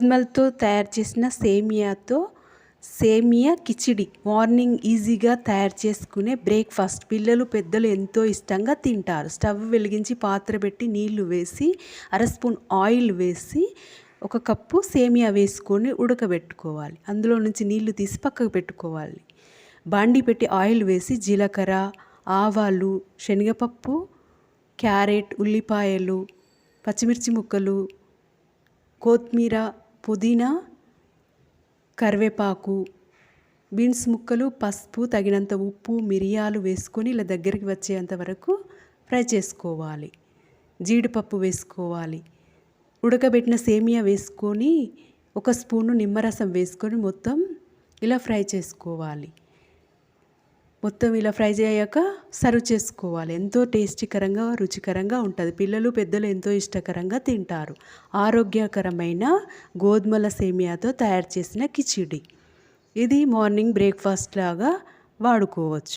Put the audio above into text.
గోధుమలతో తయారు చేసిన సేమియాతో సేమియా కిచిడి. మార్నింగ్ ఈజీగా తయారు చేసుకునే బ్రేక్ఫాస్ట్. పిల్లలు పెద్దలు ఎంతో ఇష్టంగా తింటారు. స్టవ్ వెలిగించి పాత్ర పెట్టి నీళ్ళు వేసి అర స్పూన్ ఆయిల్ వేసి ఒక కప్పు సేమియా వేసుకొని ఉడకబెట్టుకోవాలి. అందులో నుంచి నీళ్ళు తీసి పక్కకు పెట్టుకోవాలి. బాండి పెట్టి ఆయిల్ వేసి జీలకర్ర ఆవాలు శనగపప్పు క్యారెట్ ఉల్లిపాయలు పచ్చిమిర్చి ముక్కలు కొత్తిమీర పుదీనా కరివేపాకు బీన్స్ ముక్కలు పసుపు తగినంత ఉప్పు మిరియాలు వేసుకొని ఇలా దగ్గరికి వచ్చేంత వరకు ఫ్రై చేసుకోవాలి. జీడిపప్పు వేసుకోవాలి. ఉడకబెట్టిన సేమియా వేసుకొని ఒక స్పూను నిమ్మరసం వేసుకొని మొత్తం ఇలా ఫ్రై చేసుకోవాలి. మొత్తం ఇలా ఫ్రై చేయక సర్వ్ చేసుకోవాలి. ఎంతో టేస్టీకరంగా రుచికరంగా ఉంటుంది. పిల్లలు పెద్దలు ఎంతో ఇష్టకరంగా తింటారు. ఆరోగ్యకరమైన గోధుమల సేమియాతో తయారు చేసిన కిచిడి. ఇది మార్నింగ్ బ్రేక్ఫాస్ట్ లాగా వాడుకోవచ్చు.